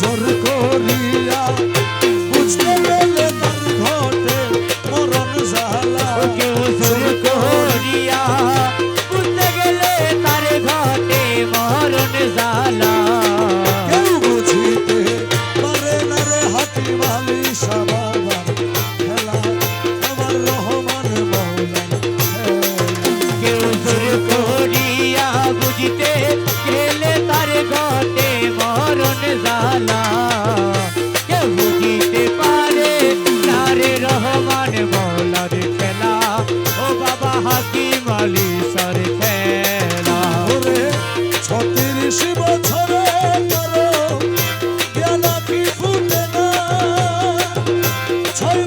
জোর করিয়া বুঝতে হাকিম আলী স্যার খেলা। ছত্রিশ বছরে করো ছয়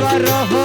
বরহ